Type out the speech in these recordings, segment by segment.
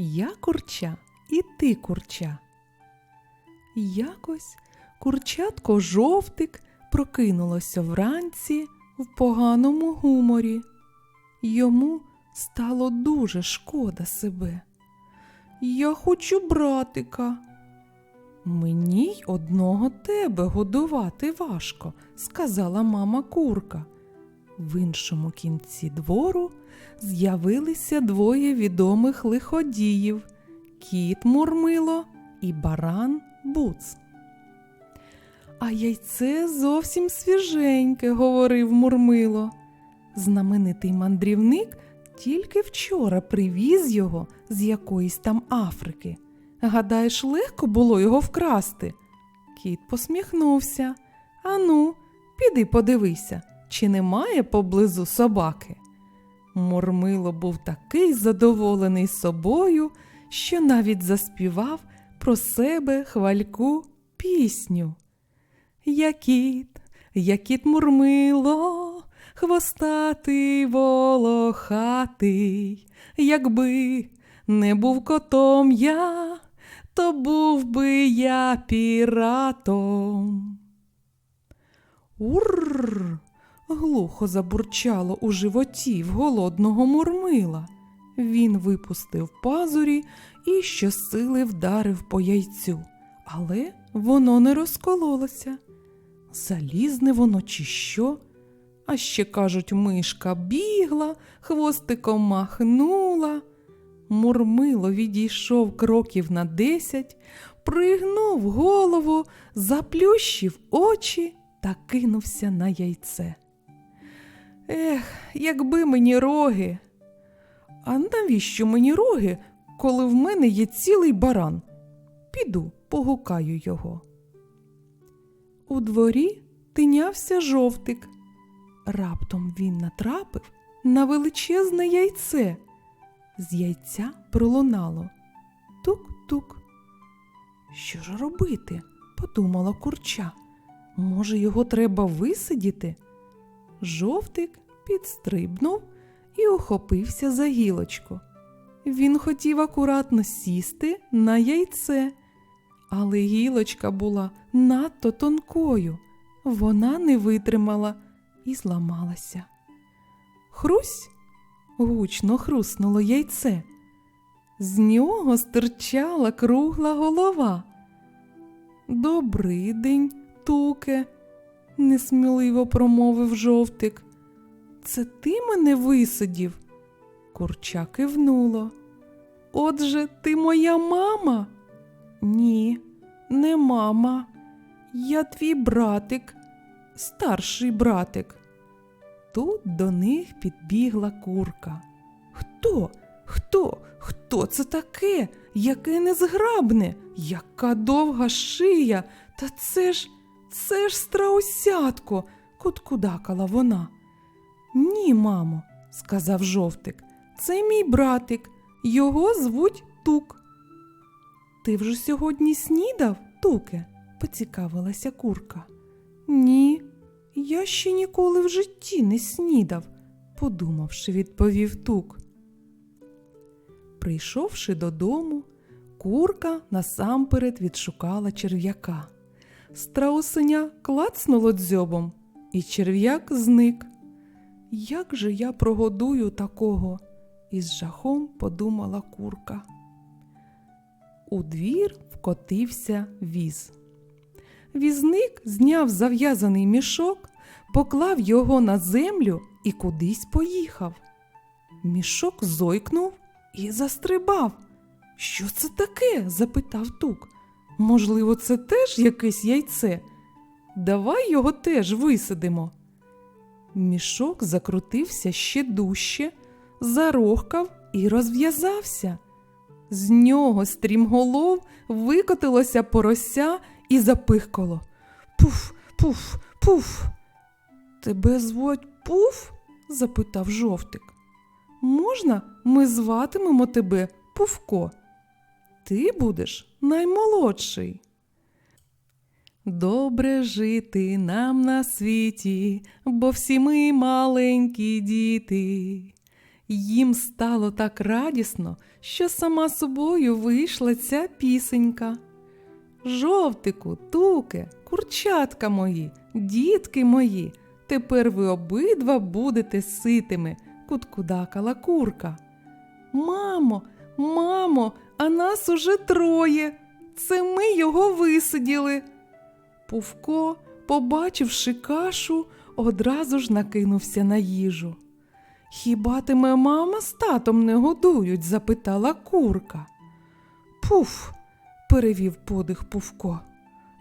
Я курча і ти курча. Якось курчатко жовтик прокинулося вранці в поганому гуморі. Йому стало дуже шкода себе. Я хочу братика. Мені й одного тебе годувати важко, сказала мама курка. В іншому кінці двору з'явилися двоє відомих лиходіїв кіт Мурмило і баран Буц. А яйце зовсім свіженьке, говорив Мурмило. Знаменитий мандрівник тільки вчора привіз його з якоїсь там Африки. Гадаєш, легко було його вкрасти? Кіт посміхнувся. Ану, піди подивися, чи немає поблизу собаки. Мурмило був такий задоволений собою, що навіть заспівав про себе хвальку пісню. Я кіт, я кіт Мурмило, хвостатий волохатий, якби не був котом я, то був би я піратом. Урр. Глухо забурчало у животі в голодного мурмила. Він випустив пазурі і щосили вдарив по яйцю, але воно не розкололося. Залізне воно чи що? А ще, кажуть, мишка бігла, хвостиком махнула. Мурмило відійшов кроків на десять, пригнув голову, заплющив очі та кинувся на яйце. Ех, якби мені роги. А навіщо мені роги, коли в мене є цілий баран? Піду, погукаю його. У дворі тинявся жовтик. Раптом він натрапив на величезне яйце. З яйця пролунало тук-тук. Що ж робити? подумала курча. Може, його треба висидіти? Жовтик підстрибнув і охопився за гілочку. Він хотів акуратно сісти на яйце, але гілочка була надто тонкою. Вона не витримала і зламалася. Хрусь гучно хруснуло яйце. З нього стирчала кругла голова. Добрий день, туке, несміливо промовив жовтик. Це ти мене висадів? Курча кивнуло. Отже, ти моя мама? Ні, не мама. Я твій братик, старший братик. Тут до них підбігла курка. Хто? Хто? Хто це таке? Яке незграбне, яка довга шия, та це ж, це ж страусятко, куткудакала вона. Ні, мамо, сказав жовтик, це мій братик, його звуть Тук. Ти вже сьогодні снідав, Туке? поцікавилася курка. Ні, я ще ніколи в житті не снідав, подумавши, відповів тук. Прийшовши додому, курка насамперед відшукала черв'яка. Страусеня клацнуло дзьобом, і черв'як зник. Як же я прогодую такого? із жахом подумала курка. У двір вкотився віз. Візник зняв зав'язаний мішок, поклав його на землю і кудись поїхав. Мішок зойкнув і застрибав. Що це таке? запитав тук. Можливо, це теж якесь яйце? Давай його теж висадимо. Мішок закрутився ще дужче, зарохкав і розв'язався. З нього стрімголов викотилося порося і запихкало. Пуф, пуф, пуф. Тебе звуть Пуф? запитав жовтик. Можна, ми зватимемо тебе Пувко? Ти будеш наймолодший. Добре жити нам на світі, бо всі ми маленькі діти. Їм стало так радісно, що сама собою вийшла ця пісенька. Жовтику, туке, курчатка мої, дітки мої, тепер ви обидва будете ситими, куткудакала курка. Мамо, мамо, а нас уже троє. Це ми його висиділи. Пувко, побачивши кашу, одразу ж накинувся на їжу. Хіба тебе мама з татом не годують? запитала курка. Пуф, перевів подих Пувко.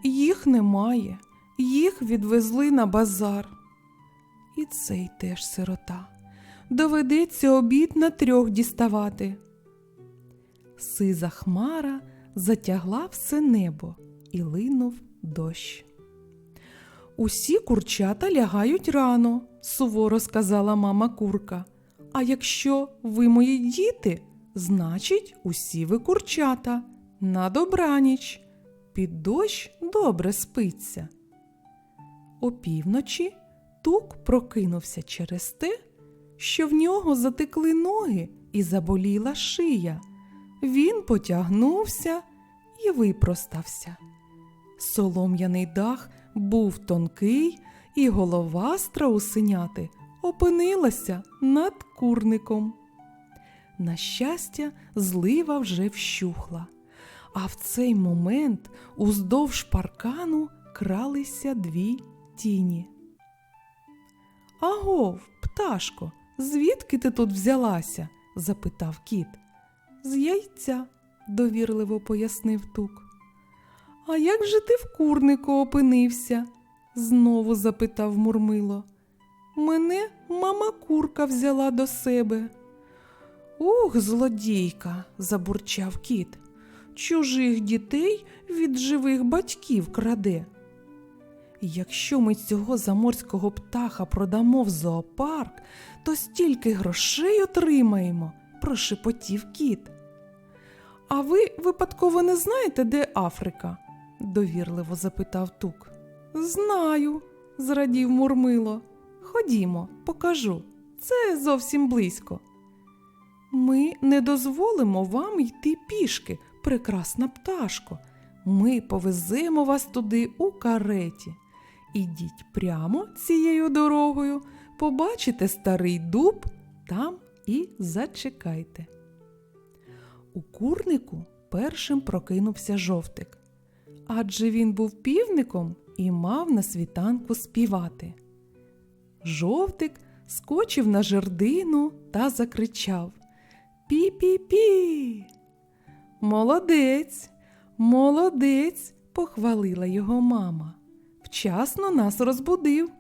Їх немає, їх відвезли на базар. І цей теж сирота. Доведеться обід на трьох діставати. Сиза хмара затягла все небо і линув дощ. Усі курчата лягають рано, суворо сказала мама курка. А якщо ви мої діти, значить, усі ви курчата. На добраніч. Під дощ добре спиться. Опівночі тук прокинувся через те, що в нього затекли ноги і заболіла шия. Він потягнувся і випростався. Солом'яний дах був тонкий, і голова страусеняти опинилася над курником. На щастя, злива вже вщухла, а в цей момент уздовж паркану кралися дві тіні. Агов, пташко, звідки ти тут взялася? запитав кіт. З яйця, довірливо пояснив тук. А як же ти в курнику опинився? знову запитав Мурмило. Мене мама курка взяла до себе. Ух, злодійка, забурчав кіт. Чужих дітей від живих батьків краде. Якщо ми цього заморського птаха продамо в зоопарк, то стільки грошей отримаємо, прошепотів кіт. А ви випадково не знаєте, де Африка? довірливо запитав тук. Знаю, зрадів Мурмило. Ходімо, покажу. Це зовсім близько. Ми не дозволимо вам йти пішки, прекрасна пташко. Ми повеземо вас туди у кареті. Ідіть прямо цією дорогою, побачите старий дуб там і зачекайте. У курнику першим прокинувся жовтик, адже він був півником і мав на світанку співати. Жовтик скочив на жердину та закричав Пі-пі-пі. Молодець, молодець, похвалила його мама. Вчасно нас розбудив.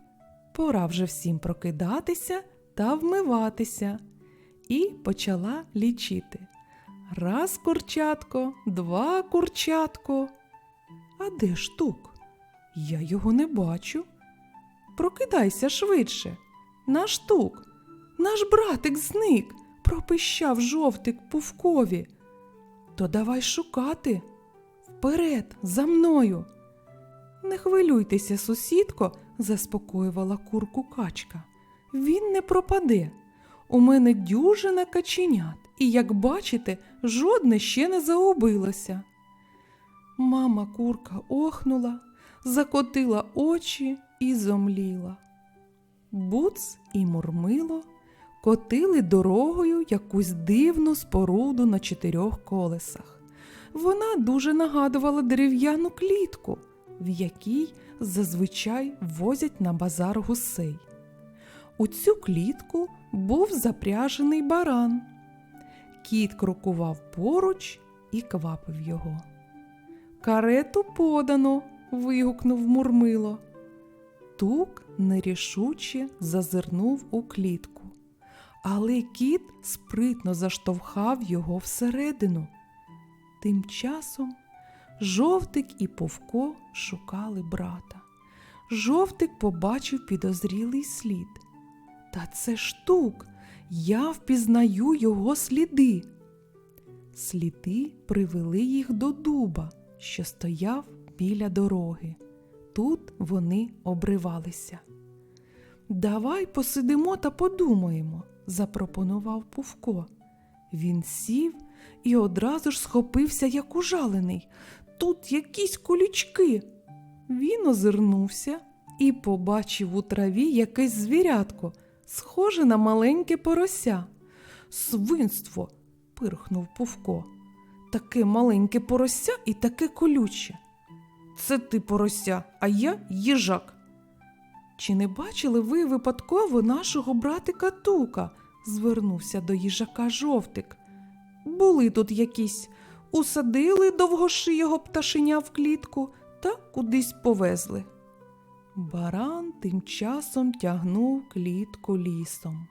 Пора вже всім прокидатися та вмиватися. І почала лічити. Раз курчатко, два курчатко. А де ж тук? Я його не бачу. Прокидайся швидше. Наш тук, наш братик зник, пропищав жовтик пувкові. То давай шукати. Вперед, за мною. Не хвилюйтеся, сусідко, заспокоювала курку качка. Він не пропаде. У мене дюжина каченят, і, як бачите, жодне ще не загубилося. Мама курка охнула, закотила очі і зомліла. Буц і мурмило котили дорогою якусь дивну споруду на чотирьох колесах. Вона дуже нагадувала дерев'яну клітку, в якій зазвичай возять на базар гусей. У цю клітку був запряжений баран. Кіт крокував поруч і квапив його. Карету подано. вигукнув Мурмило. Тук нерішуче зазирнув у клітку, але кіт спритно заштовхав його всередину. Тим часом жовтик і Повко шукали брата. Жовтик побачив підозрілий слід. Та це ж тук, я впізнаю його сліди. Сліди привели їх до дуба, що стояв біля дороги. Тут вони обривалися. Давай посидимо та подумаємо, запропонував Пувко. Він сів і одразу ж схопився, як ужалений. Тут якісь колючки. Він озирнувся і побачив у траві якесь звірятко, схоже на маленьке порося. Свинство. пирхнув Пувко. Таке маленьке порося і таке колюче. Це ти порося, а я їжак. Чи не бачили ви випадково нашого братика Тука? звернувся до їжака жовтик. Були тут якісь, усадили довгошиєго пташеня в клітку та кудись повезли. Баран тим часом тягнув клітку лісом.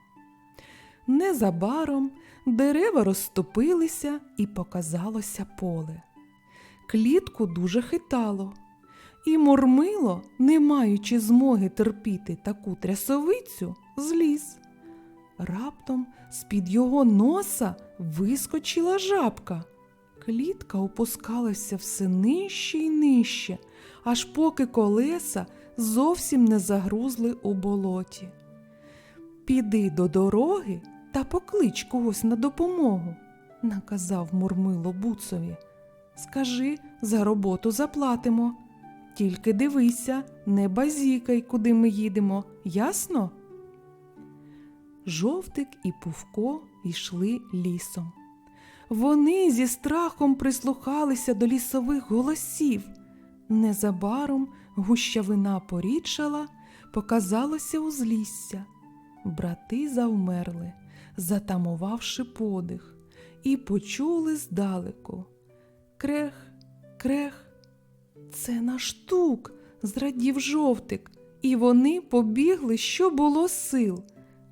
Незабаром дерева розступилися і показалося поле. Клітку дуже хитало, і Мурмило, не маючи змоги терпіти таку трясовицю, зліз. Раптом з-під його носа вискочила жабка. Клітка опускалася все нижче й нижче, аж поки колеса зовсім не загрузли у болоті. Піди до дороги та поклич когось на допомогу, наказав Мурмило Буцові. Скажи, за роботу заплатимо. Тільки дивися, не базікай, куди ми їдемо, ясно? Жовтик і Пувко йшли лісом. Вони зі страхом прислухалися до лісових голосів. Незабаром гущавина порідшала, показалося узлісся. Брати завмерли, затамувавши подих, і почули здалеку. Крех, крех, це наш тук, зрадів жовтик, і вони побігли, що було сил.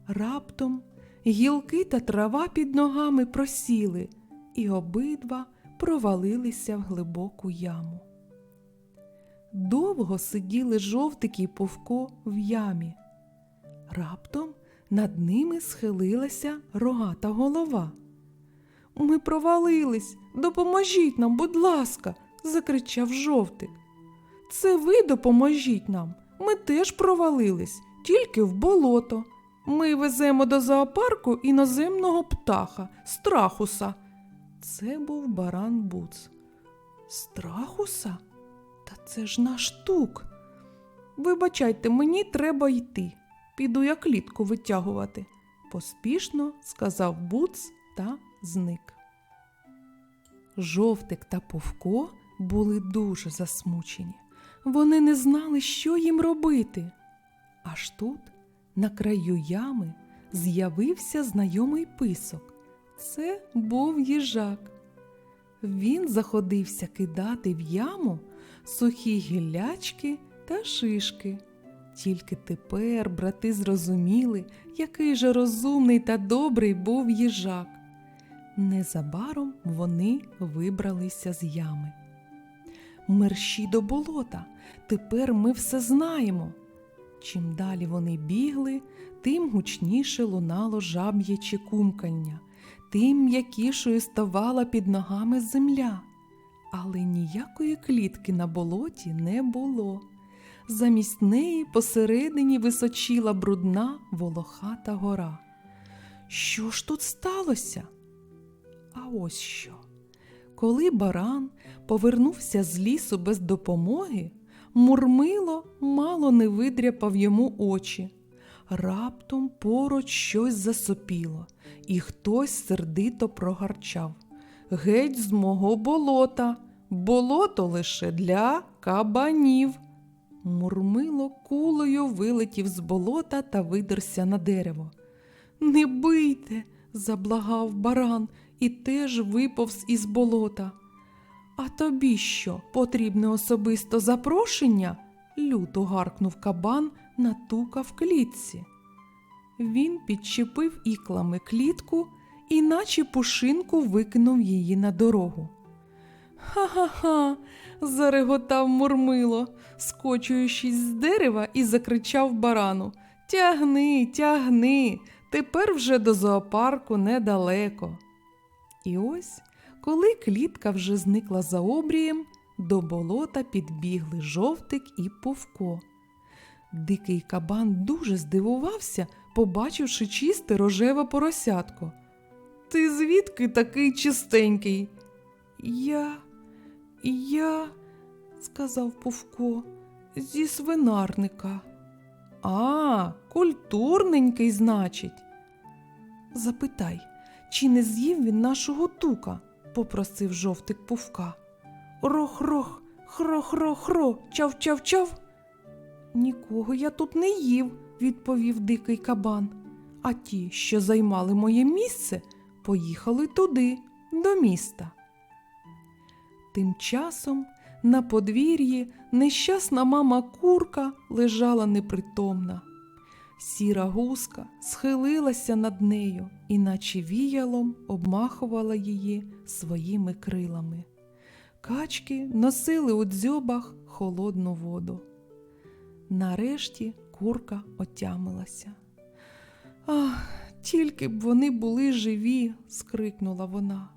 Раптом гілки та трава під ногами просіли, і обидва провалилися в глибоку яму. Довго сиділи жовтик і Повко в ямі. Раптом над ними схилилася рогата голова. Ми провалились, допоможіть нам, будь ласка, закричав жовтик. Це ви допоможіть нам. Ми теж провалились, тільки в болото. Ми веземо до зоопарку іноземного птаха, страхуса. Це був баран Буц. Страхуса? Та це ж наш тук. Вибачайте, мені треба йти. Піду я клітку витягувати, поспішно сказав Буц та зник. Жовтик та Повко були дуже засмучені. Вони не знали, що їм робити. Аж тут, на краю ями, з'явився знайомий писок. Це був їжак. Він заходився кидати в яму сухі гіллячки та шишки. Тільки тепер брати зрозуміли, який же розумний та добрий був їжак. Незабаром вони вибралися з ями. Мерщі до болота, тепер ми все знаємо. Чим далі вони бігли, тим гучніше лунало жаб'яче кумкання, тим м'якішою ставала під ногами земля. Але ніякої клітки на болоті не було. Замість неї посередині височіла брудна волохата гора. Що ж тут сталося? А ось що. Коли баран повернувся з лісу без допомоги, Мурмило мало не видряпав йому очі. Раптом поруч щось засопіло, і хтось сердито прогарчав. Геть з мого болота, болото лише для кабанів. Мурмило кулею вилетів з болота та видерся на дерево. Не бийте, заблагав баран і теж виповз із болота. А тобі що, потрібне особисто запрошення? люто гаркнув кабан на тука в клітці. Він підчепив іклами клітку і наче пушинку викинув її на дорогу. Ха-ха-ха, зареготав Мурмило, скочуючись з дерева і закричав барану. Тягни, тягни, тепер вже до зоопарку недалеко. І ось, коли клітка вже зникла за обрієм, до болота підбігли жовтик і Повко. Дикий кабан дуже здивувався, побачивши чисте рожеве поросятко. Ти звідки такий чистенький? Я, я, сказав Пувко, зі свинарника. А, культурненький, значить. Запитай, чи не з'їв він нашого тука? попросив жовтик Пувка. Рох-рох, хро-хро-хро, чав-чав-чав. Нікого я тут не їв, відповів дикий кабан. А ті, що займали моє місце, поїхали туди, до міста. Тим часом на подвір'ї нещасна мама курка лежала непритомна. Сіра гуска схилилася над нею і наче віялом обмахувала її своїми крилами. Качки носили у дзьобах холодну воду. Нарешті курка отямилася. Ах, тільки б вони були живі, скрикнула вона.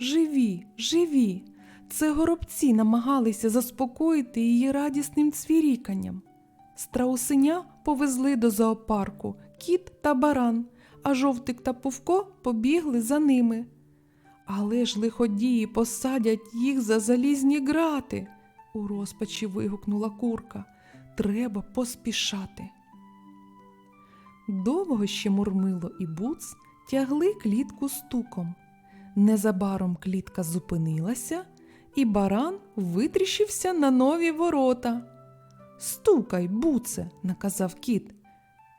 Живі, живі. Це горобці намагалися заспокоїти її радісним цвіріканням. Страусеня повезли до зоопарку кіт та баран, а жовтик та пувко побігли за ними. Але ж лиходії посадять їх за залізні грати, у розпачі вигукнула курка. Треба поспішати. Довго ще Мурмило і Буц тягли клітку стуком. Незабаром клітка зупинилася, і баран витріщився на нові ворота. Стукай, буце, наказав кіт.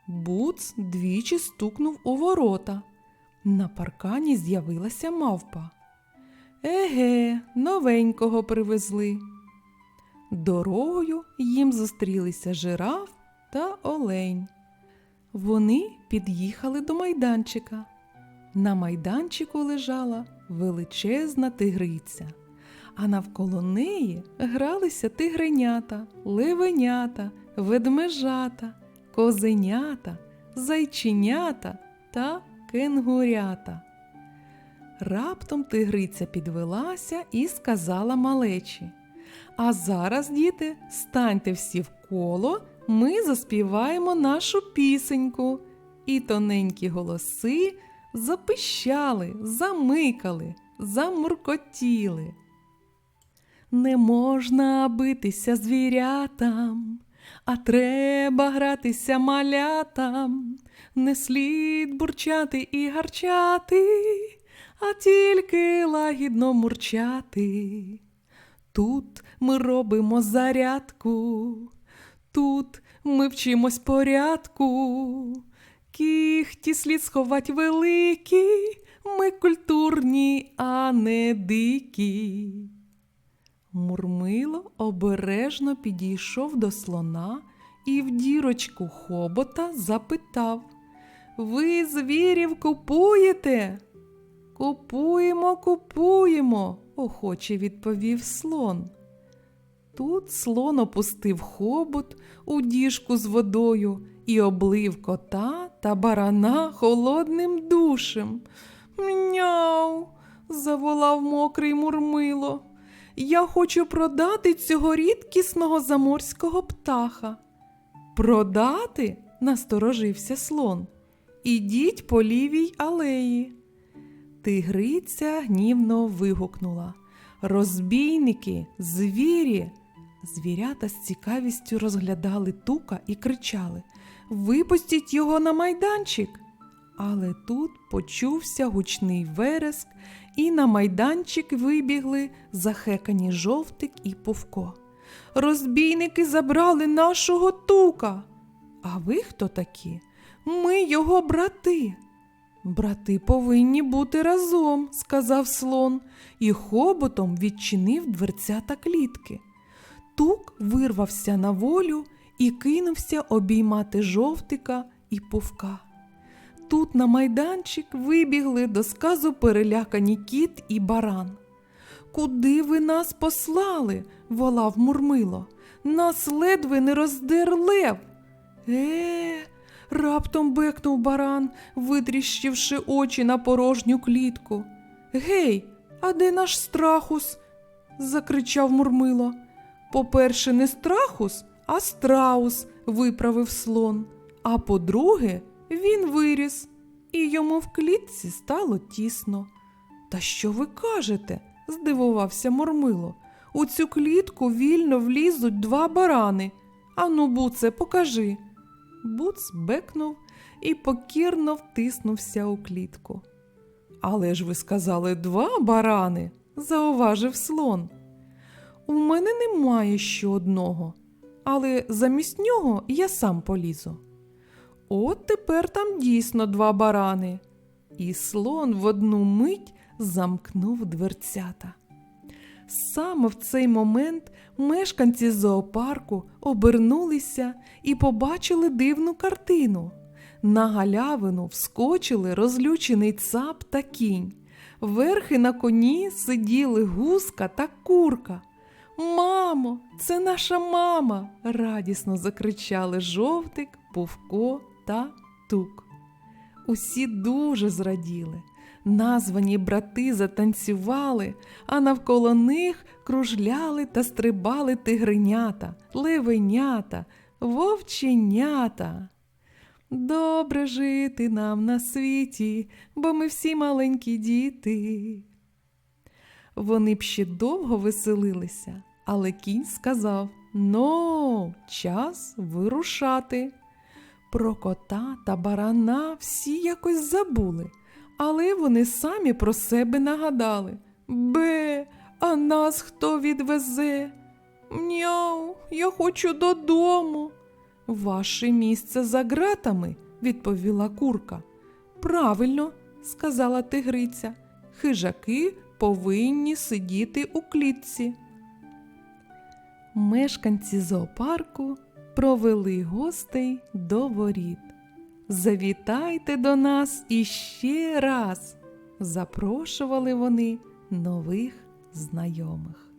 Буц двічі стукнув у ворота. На паркані з'явилася мавпа. Еге, новенького привезли. Дорогою їм зустрілися жираф та олень. Вони під'їхали до майданчика. На майданчику лежала величезна тигриця, а навколо неї гралися тигренята, левенята, ведмежата, козенята, зайченята та кенгурята. Раптом тигриця підвелася і сказала малечі. А зараз, діти, станьте всі в коло, ми заспіваємо нашу пісеньку. І тоненькі голоси запищали, замикали, замуркотіли. Не можна битися звірятам, а треба гратися малятам, не слід бурчати і гарчати, а тільки лагідно мурчати. Тут ми робимо зарядку, тут ми вчимось порядку. Кіхті слід сховать великі, ми культурні, а не дикі. Мурмило обережно підійшов до слона і в дірочку хобота запитав Ви звірів купуєте? Купуємо, купуємо, охоче відповів слон. Тут слон опустив хобот у діжку з водою і облив кота та барана холодним душем. Мяу, заволав мокрий мурмило. Я хочу продати цього рідкісного заморського птаха. Продати? насторожився слон. Ідіть по лівій алеї. Тигриця гнівно вигукнула. Розбійники, звірі. Звірята з цікавістю розглядали тука і кричали Випустіть його на майданчик. Але тут почувся гучний вереск, і на майданчик вибігли захекані жовтик і повко. Розбійники забрали нашого тука. А ви хто такі? Ми його брати. Брати повинні бути разом, сказав слон, і хоботом відчинив дверцята клітки. Тук вирвався на волю і кинувся обіймати жовтика і повка. Тут на майданчик вибігли до сказу перелякані кіт і баран. Куди ви нас послали? волав Мурмило. Нас ледве не роздер лев. Е, раптом бекнув баран, витріщивши очі на порожню клітку. Гей, а де наш страхус? закричав Мурмило. По-перше, не страхус, а страус, виправив слон. А по-друге, він виріс, і йому в клітці стало тісно. Та що ви кажете? здивувався Мурмило. У цю клітку вільно влізуть два барани. Ану, буце, покажи. Буц бекнув і покірно втиснувся у клітку. Але ж ви сказали два барани, зауважив слон. У мене немає ще одного, але замість нього я сам полізу. От тепер там дійсно два барани. І слон в одну мить замкнув дверцята. Саме в цей момент мешканці зоопарку обернулися і побачили дивну картину. На галявину вскочили розлючений цап та кінь. Верхи на коні сиділи гуска та курка. Мамо, це наша мама. радісно закричали жовтик, Пувко та тук. Усі дуже зраділи. Названі брати затанцювали, а навколо них кружляли та стрибали тигренята, левенята, вовченята. Добре жити нам на світі, бо ми всі маленькі діти. Вони б ще довго веселилися, але кінь сказав Ну, час вирушати. Про кота та барана всі якось забули, але вони самі про себе нагадали. Бе, а нас хто відвезе? Няу, я хочу додому. Ваше місце за ґратами, відповіла курка. Правильно, сказала тигриця. Хижаки повинні сидіти у клітці. Мешканці зоопарку провели гостей до воріт. Завітайте до нас іще раз. Запрошували вони нових знайомих.